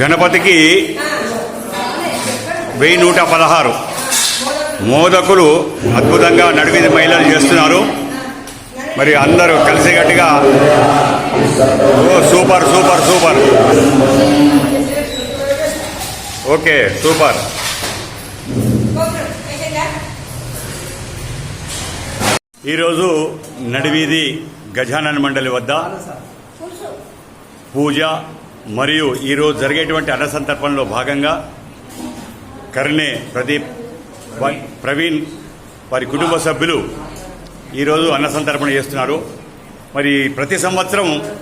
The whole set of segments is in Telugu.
గణపతికి వెయ్యి నూట పదహారు. మోదకులు అద్భుతంగా నడివిది మహిళలు చేస్తున్నారు. మరి అందరూ కలిసికట్టుగా ఓ super super super. Okay super. ఈరోజు నడివీధి గజానన్ మండలి వద్ద పూజ మరియు ఈరోజు జరిగేటువంటి అన్న సంతర్పణలో భాగంగా కర్ణే ప్రదీప్ ప్రవీణ్ వారి కుటుంబ సభ్యులు ఈరోజు అన్న సంతర్పణ చేస్తున్నారు. మరి ప్రతి సంవత్సరం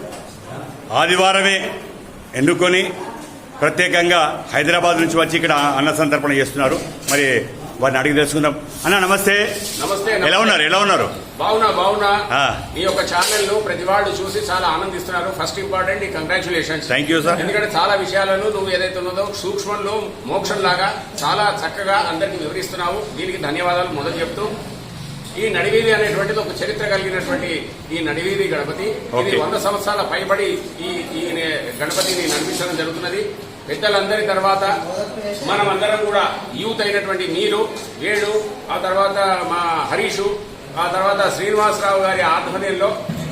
ఆదివారమే ఎన్నుకొని ప్రత్యేకంగా హైదరాబాద్ నుంచి వచ్చి ఇక్కడ అన్న సంతర్పణ చేస్తున్నారు. మరి వారిని అడిగి తెలుసుకుందాం. అన్న నమస్తే నమస్తే. ఎలా ఉన్నారు? ఎలా ఉన్నారు? బాగున్నా ఆ. ఈ యొక్క ఛానల్ను ప్రతి వాళ్ళు చూసి చాలా ఆనందిస్తున్నారు. ఫస్ట్ ఇంపార్టెంట్ ఈ కంగ్రాచులేషన్స్. థ్యాంక్ యూ సార్ ఎందుకంటే చాలా విషయాలను నువ్వు ఏదైతే ఉన్నదో సూక్ష్మంలో మోక్షం లాగా చాలా చక్కగా అందరికి వివరిస్తున్నావు. దీనికి ధన్యవాదాలు మొదలు చెప్తూ. ఈ నడివీధి అనేటువంటిది ఒక చరిత్ర కలిగినటువంటి ఈ నడివీధి గణపతి. ఇది. వంద సంవత్సరాల పైబడి ఈ ఈ గణపతిని నడిపించడం జరుగుతున్నది. పెద్దలందరి తర్వాత మనం అందరం కూడా యూత్ అయినటువంటి మీరు వేణు ఆ తర్వాత మా హరీషు ఆ తర్వాత శ్రీనివాసరావు గారి ఆధ్వర్యంలో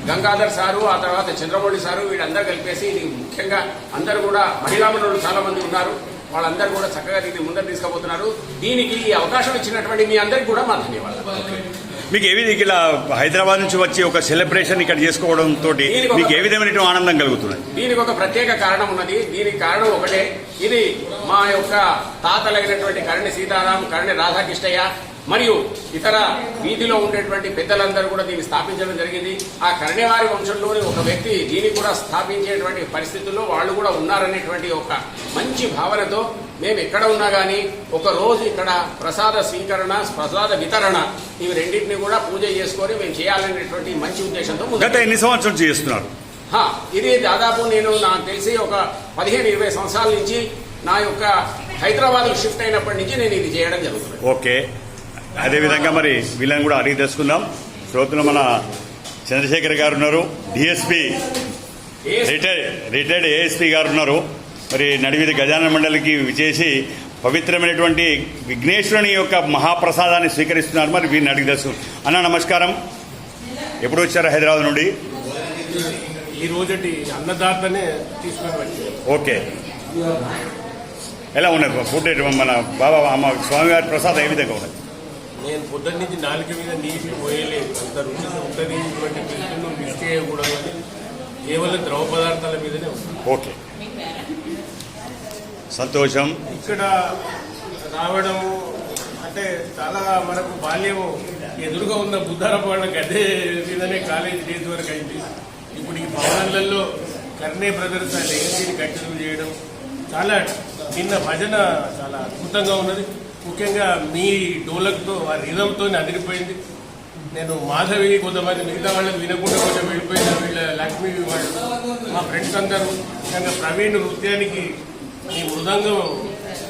గంగాధర్ సారు ఆ తర్వాత చంద్రమౌళి సారు వీళ్ళందరూ కలిపేసి ఇది ముఖ్యంగా అందరూ కూడా మహిళా మనులు చాలా మంది ఉన్నారు. వాళ్ళందరూ కూడా చక్కగా దీన్ని ముందరు తీసుకుపోతున్నారు. దీనికి ఈ అవకాశం ఇచ్చినటువంటి మీ అందరికీ కూడా మా ధన్యవాదాలు. మీకు ఏ విధంగా ఇలా హైదరాబాద్ నుంచి వచ్చి ఒక సెలబ్రేషన్ ఇక్కడ చేసుకోవడం తోటి మీకు ఏ విధమైన ఆనందం కలుగుతున్నది దీనికి ఒక ప్రత్యేక కారణం ఉన్నది. దీనికి కారణం ఒకటే. ఇది మా యొక్క తాతలైనటువంటి కరణి సీతారాం కరణి రాధాకృష్ణయ్య మరియు ఇతర వీధిలో ఉండేటువంటి పెద్దలందరూ కూడా దీన్ని స్థాపించడం జరిగింది. ఆ కరణివారి వంశంలోని ఒక వ్యక్తి దీన్ని కూడా స్థాపించేటువంటి పరిస్థితుల్లో వాళ్ళు కూడా ఉన్నారనేటువంటి ఒక మంచి భావనతో మేము ఎక్కడ ఉన్నా కానీ ఒక రోజు ఇక్కడ ప్రసాద స్వీకరణ ప్రసాద వితరణ ఇవి రెండింటిని కూడా పూజ చేసుకొని మేము చేయాలనేటువంటి మంచి ఉద్దేశంతో గత ఎన్ని సంవత్సరాల చేస్తున్నారు? హా, ఇది దాదాపు నేను నాకు తెలిసి ఒక పదిహేను ఇరవై సంవత్సరాల నుంచి నా యొక్క హైదరాబాద్ షిఫ్ట్ అయినప్పటి నుంచి నేను ఇది చేయడం జరుగుతుంది. ఓకే. అదేవిధంగా మరి వీళ్ళని కూడా అడిగి తెలుసుకుందాం. శ్రోతలు మన చంద్రశేఖర్ గారు ఉన్నారు. డిఎస్పి రిటైర్డ్ రిటైర్డ్ ఏఎస్పీ గారు ఉన్నారు. మరి నడివిధి గజానన మండలికి విచేసి పవిత్రమైనటువంటి విఘ్నేశ్వరుని యొక్క మహాప్రసాదాన్ని స్వీకరిస్తున్నారు. మరి వీరిని అడిగి తెలుసు అన్న నమస్కారం. ఎప్పుడు వచ్చారు హైదరాబాద్ నుండి? ఈ రోజుటి అన్నదాతనే ఓకే. ఎలా ఉన్నది ఫుడ్ మన బాబా అమ్మ స్వామివారి ప్రసాదం ఏ విధంగా ఉన్నది? నేను పొద్దున్న నుంచి నాలుక మీద నీటి పోయలేదు. అంత రుచి ఉంటుంది ఇటువంటి పిలుపును మిస్ చేయకూడదు అని కేవలం ద్రవ పదార్థాల మీదనే ఉంది. ఓకే. సంతోషం. ఇక్కడ రావడము అంటే చాలా మనకు బాల్యము ఎదురుగా ఉన్న బుద్ధారపాడ గదే మీదనే కాలేజీ డేస్ వరకు అయింది. ఇప్పుడు ఈ భవనాలలో కర్ణే బ్రదర్స్ ఆ లెగసీని కంటిన్యూ చేయడం చాలా నిన్న భజన చాలా అద్భుతంగా ఉన్నది. ముఖ్యంగా మీ డోలక్తో ఆ రిధంతో అదిరిపోయింది. నేను మాధవి కొంతమంది మిగతా వాళ్ళని వినకుండా కొంచెం వెళ్ళిపోయిన వీళ్ళ లక్ష్మి వాళ్ళు మా ఫ్రెండ్స్ అందరూ ముఖ్యంగా ప్రవీణ్ నృత్యానికి ఈ మృదంగం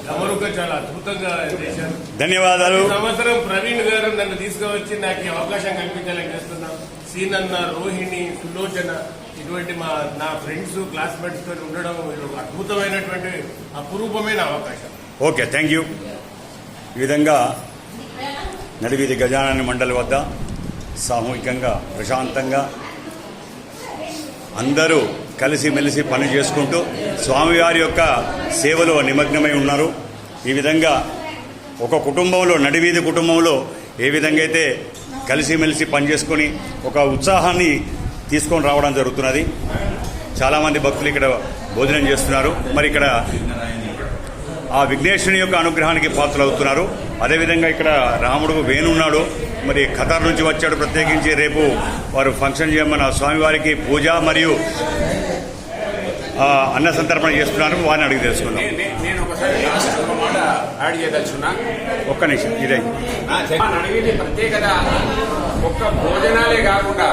గమరుక చాలా అద్భుతంగా చేశారు. ధన్యవాదాలు. సంవత్సరం ప్రవీణ్ గారు నన్ను తీసుకువచ్చి నాకు అవకాశం కల్పించాలని చేస్తున్నాం సీనన్న రోహిణి సులోచన ఇటువంటి మా నా ఫ్రెండ్స్ క్లాస్మేట్స్తో ఉండడం అద్భుతమైనటువంటి అపురూపమైన అవకాశం. Okay thank you. ఈ విధంగా నడివీధి గజానన మండలి వద్ద సామూహికంగా ప్రశాంతంగా అందరూ కలిసిమెలిసి పని చేసుకుంటూ స్వామివారి యొక్క సేవలో నిమగ్నమై ఉన్నారు. ఈ విధంగా ఒక కుటుంబంలో నడివీధి కుటుంబంలో ఏ విధంగా అయితే కలిసిమెలిసి పనిచేసుకొని ఒక ఉత్సాహాన్ని తీసుకొని రావడం జరుగుతున్నది. చాలామంది భక్తులు ఇక్కడ భోజనం చేస్తున్నారు. మరి ఇక్కడ ఆ విఘ్నేశ్వరుని యొక్క అనుగ్రహానికి పాత్రలవుతున్నారు. అదేవిధంగా ఇక్కడ రాముడు వేణున్నాడు మరి ఖతార్ నుంచి వచ్చాడు ప్రత్యేకించి. రేపు వారు ఫంక్షన్ చేయమన్న స్వామివారికి పూజ మరియు అన్న సంతర్పణ చేస్తున్నారు. వారిని అడిగి తెలుసుకుందాం. నే- నే- నేను ఒకసారి లాస్ట్ ఒక మాట యాడ్ చేయదలుచున్నా ఒక్క నిమిషం ఇదే. ప్రత్యేకత. ఒక్క భోజనాలే కాకుండా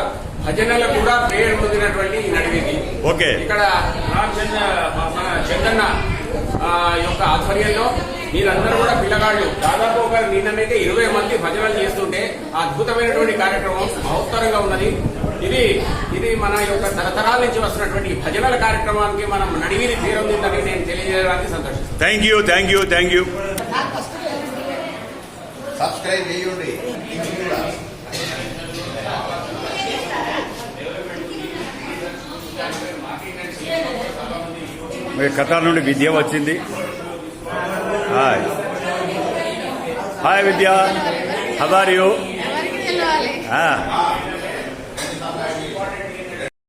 భజనలు కూడా పేరు పొందినటువంటి ఈ నడివిది ఓకే. ఇక్కడ ఆ, యొక్క ఆధ్వర్యంలో మీరందరూ కూడా పిల్లగాళ్ళు. దాదాపు ఒక నిన్ననైతే ఇరవై మంది భజనలు చేస్తుంటే ఆ అద్భుతమైనటువంటి కార్యక్రమం మహోత్తరంగా ఉన్నది. ఇది ఇది మన యొక్క తరతరాల నుంచి వస్తున్నటువంటి భజనల కార్యక్రమానికి మనం నడివిని తీరొందిందని నేను తెలియజేయడానికి సంతోషిస్తున్నాను. Thank you thank you thank you subscribe చేయండి. మీ ఖతార్ నుండి విద్య వచ్చింది. Hi. Hi Vidya. How are you?